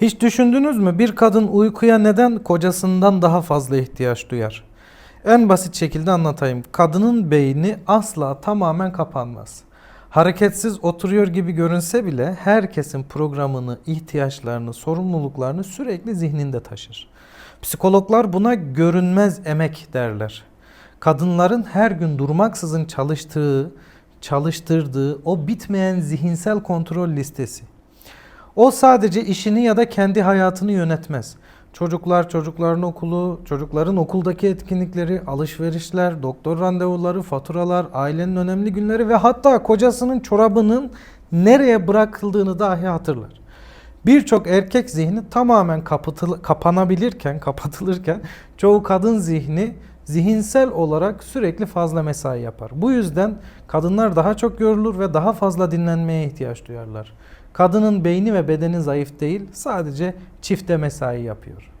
Hiç düşündünüz mü bir kadın uykuya neden kocasından daha fazla ihtiyaç duyar? En basit şekilde anlatayım. Kadının beyni asla tamamen kapanmaz. Hareketsiz oturuyor gibi görünse bile herkesin programını, ihtiyaçlarını, sorumluluklarını sürekli zihninde taşır. Psikologlar buna görünmez emek derler. Kadınların her gün durmaksızın çalıştığı, çalıştırdığı o bitmeyen zihinsel kontrol listesi. O sadece işini ya da kendi hayatını yönetmez. Çocuklar, çocukların okulu, çocukların okuldaki etkinlikleri, alışverişler, doktor randevuları, faturalar, ailenin önemli günleri ve hatta kocasının çorabının nereye bırakıldığını dahi hatırlar. Birçok erkek zihni tamamen kapatıl- kapanabilirken, kapatılırken çoğu kadın zihni zihinsel olarak sürekli fazla mesai yapar. Bu yüzden kadınlar daha çok yorulur ve daha fazla dinlenmeye ihtiyaç duyarlar. Kadının beyni ve bedeni zayıf değil, sadece çifte mesai yapıyor.